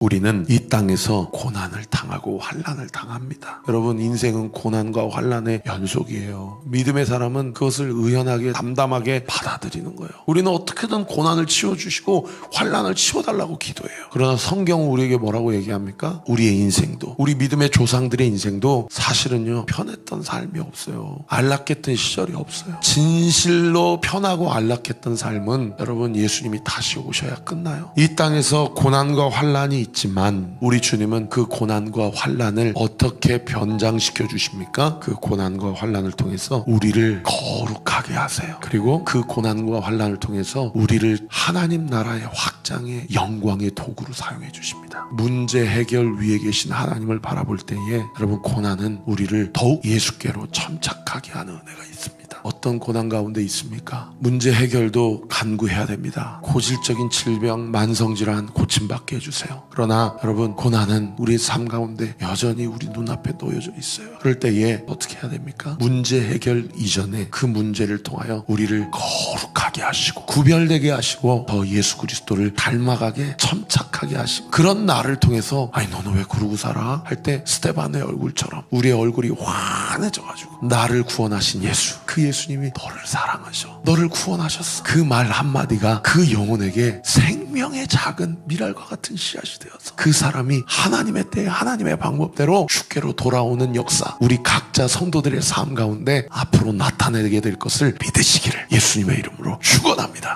우리는 이 땅에서 고난을 당하고 환란을 당합니다. 여러분 인생은 고난과 환란의 연속이에요. 믿음의 사람은 그것을 의연하게 담담하게 받아들이는 거예요. 우리는 어떻게든 고난을 치워 주시고 환란을 치워 달라고 기도해요. 그러나 성경은 우리에게 뭐라고 얘기합니까? 우리의 인생도 우리 믿음의 조상들의 인생도 사실은요 편했던 삶이 없어요. 안락했던 시절이 없어요. 진실로 편하고 안락했던 삶은 여러분 예수님이 다시 오셔야 끝나요. 이 땅에서 고난과 환란이 있지만 우리 주님은 그 고난과 환란을 어떻게 변장시켜 주십니까? 그 고난과 환란을 통해서 우리를 거룩하게 하세요. 그리고 그 고난과 환란을 통해서 우리를 하나님 나라의 확장의 영광의 도구로 사용해 주십니다. 문제 해결 위에 계신 하나님을 바라볼 때에 여러분 고난은 우리를 더욱 예수께로 첨착하게 하는 은혜가 있습니다. 어떤 고난 가운데 있습니까? 문제 해결도 간구해야 됩니다. 고질적인 질병, 만성질환 고침받게 해주세요. 그러나 여러분 고난은 우리 삶 가운데 여전히 우리 눈앞에 놓여져 있어요. 그럴 때에 어떻게 해야 됩니까? 문제 해결 이전에 그 문제를 통하여 우리를 거룩하게 하시고 구별되게 하시고 더 예수 그리스도를 닮아가게 첨착하게 하시고 그런 나를 통해서 아니 너는 왜 그러고 살아? 할 때 스테반의 얼굴처럼 우리의 얼굴이 환해져가지고 나를 구원하신 예수 그 예수님이 너를 사랑하셔 너를 구원하셨어 그 말 한마디가 그 영혼에게 생명의 작은 미랄과 같은 씨앗이 되어서 그 사람이 하나님의 때에 하나님의 방법대로 주께로 돌아오는 역사 우리 각자 성도들의 삶 가운데 앞으로 나타내게 될 것을 믿으시기를 예수님의 이름으로 축원합니다.